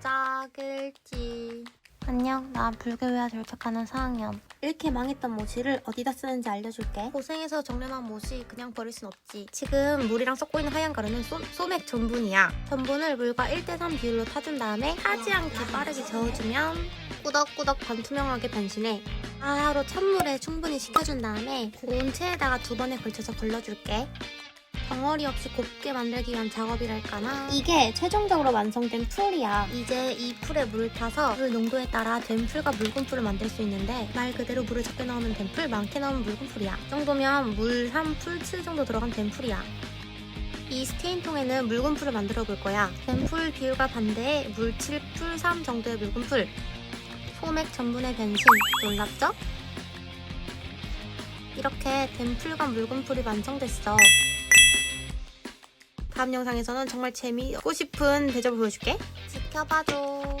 짝일지 안녕 나 불교회와 결격하는 4학년 이렇게 망했던 모지를 어디다 쓰는지 알려줄게. 고생해서 정렬한 못이 그냥 버릴 순 없지 지금 물이랑 섞고 있는 하얀 가루는 소, 소맥 전분이야 전분을 물과 1대3 비율로 타준 다음에 타지 않게 빠르게 저어주면 꾸덕꾸덕 반투명하게 변신해 바로 찬물에 충분히 식혀준 다음에 고온 체에다가 두 번에 걸쳐서 걸러줄게 덩어리 없이 곱게 만들기 위한 작업이랄까나 이게 최종적으로 완성된 풀이야. 이제 이 풀에 물을 타서 물 농도에 따라 된 풀과 묽은 풀을 만들 수 있는데 말 그대로 물을 적게 넣으면 된 풀, 많게 넣으면 묽은 풀이야. 이 정도면 물 3, 풀 7 정도 들어간 된 풀이야. 이 스테인통에는 묽은 풀을 만들어 볼 거야. 된풀 비율과 반대에 물 7, 풀 3 정도의 묽은 풀. 소맥 전분의 변신. 놀랍죠? 이렇게 된풀과 묽은 풀이 완성됐어. 다음 영상에서는 정말 재미있고 싶은 대접을 보여줄게. 지켜봐줘.